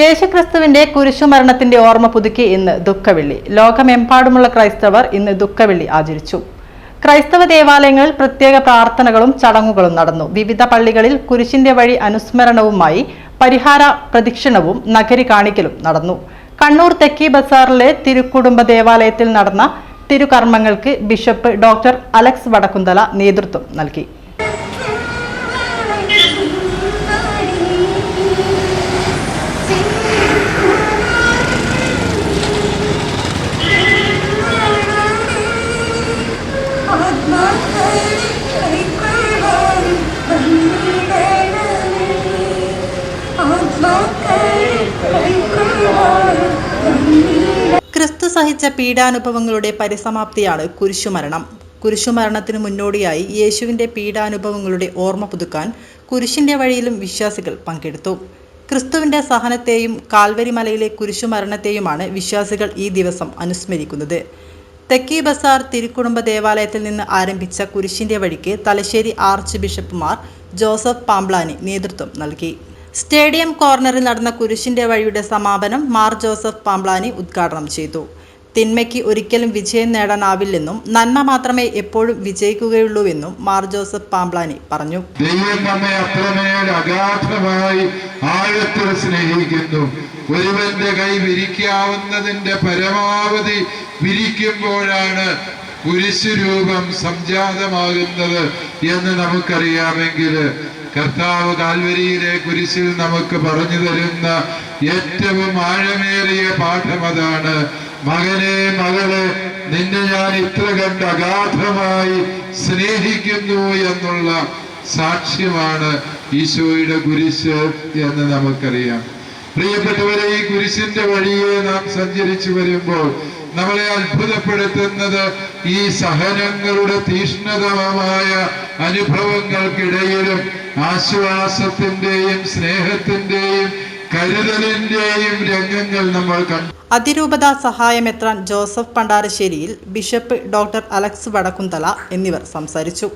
യേശുക്രിസ്തുവിന്റെ കുരിശുമരണത്തിന്റെ ഓർമ്മ പുതുക്കി ഇന്ന് ദുഃഖവെള്ളി. ലോകമെമ്പാടുമുള്ള ക്രൈസ്തവർ ഇന്ന് ദുഃഖവെള്ളി ആചരിച്ചു. ക്രൈസ്തവ ദേവാലയങ്ങളിൽ പ്രത്യേക പ്രാർത്ഥനകളും ചടങ്ങുകളും നടന്നു. വിവിധ പള്ളികളിൽ കുരിശിന്റെ വഴി അനുസ്മരണവുമായി പരിഹാര പ്രദക്ഷിണവും നഗരി കാണിക്കലും നടന്നു. കണ്ണൂർ തെക്കി ബസാറിലെ തിരുക്കുടുംബ ദേവാലയത്തിൽ നടന്ന തിരുകർമ്മങ്ങൾക്ക് ബിഷപ്പ് ഡോക്ടർ അലക്സ് വടക്കുന്തല നേതൃത്വം നൽകി. ക്രിസ്തു സഹിച്ച പീഡാനുഭവങ്ങളുടെ പരിസമാപ്തിയാണ് കുരിശുമരണം. കുരിശുമരണത്തിന് മുന്നോടിയായി യേശുവിന്റെ പീഡാനുഭവങ്ങളുടെ ഓർമ്മ പുതുക്കാൻ കുരിശിന്റെ വഴിയിലും വിശ്വാസികൾ പങ്കെടുത്തു. ക്രിസ്തുവിന്റെ സഹനത്തെയും കാൽവരിമലയിലെ കുരിശുമരണത്തെയുമാണ് വിശ്വാസികൾ ഈ ദിവസം അനുസ്മരിക്കുന്നത്. തെക്കി ബസാർ തിരുക്കുടുംബ ദേവാലയത്തിൽ നിന്ന് ആരംഭിച്ച കുരിശിന്റെ വഴിക്ക് തലശ്ശേരി ആർച്ച് ബിഷപ്പുമാർ ജോസഫ് പാംബ്ലാനി നേതൃത്വം നൽകി. സ്റ്റേഡിയം കോർണറിൽ നടന്ന കുരിശിന്റെ വഴിയുടെ സമാപനം മാർ ജോസഫ് പാംബ്ലാനി ഉദ്ഘാടനം ചെയ്തു. തിന്മയ്ക്ക് ഒരിക്കലും വിജയം നേടാനാവില്ലെന്നും നന്മ മാത്രമേ എപ്പോഴും വിജയിക്കുകയുള്ളൂവെന്നും മാർ ജോസഫ് പാംബ്ലാനി പറഞ്ഞു. അത്രമേൽ ആഴത്തിൽ സ്നേഹിക്കുന്നു. ഒരുവന്റെ കൈ വിരിക്കാവുന്നതിന്റെ പരമാവധി വിരിക്കുമ്പോഴാണ് കുരിശുരൂപം സംജാതമാകുന്നത് എന്ന് നമുക്കറിയാമെങ്കിൽ കർത്താവ് കാൽവരിയിലെ കുരിശിൽ നമുക്ക് പറഞ്ഞു തരുന്ന ഏറ്റവും ആഴമേറിയ പാഠം അതാണ്. മകനെ മകളെ നിന്നെ ഞാൻ ഇത്ര കണ്ട് അഗാധമായി സ്നേഹിക്കുന്നു എന്നുള്ള സാക്ഷ്യമാണ് ഈശോയുടെ കുരിശ് എന്ന് നമുക്കറിയാം. പ്രിയപ്പെട്ടവരെ ഈ കുരിശിന്റെ വഴിയെ നാം സഞ്ചരിച്ചു വരുമ്പോൾ നമ്മളെ അത്ഭുതപ്പെടുത്തുന്നത് ഈ സഹനങ്ങളുടെ തീഷ്ണതമായ അനുഭവങ്ങൾക്കിടയിലും ആശ്വാസത്തിന്റെയും സ്നേഹത്തിന്റെയും കരുതലിന്റെയും രംഗങ്ങൾ നമ്മൾ കണ്ടു. അതിരൂപത സഹായമെത്രാൻ Joseph Pandarasseril bishop doctor Alex Vadakkumthala എന്നിവർ സംസാരിച്ചു.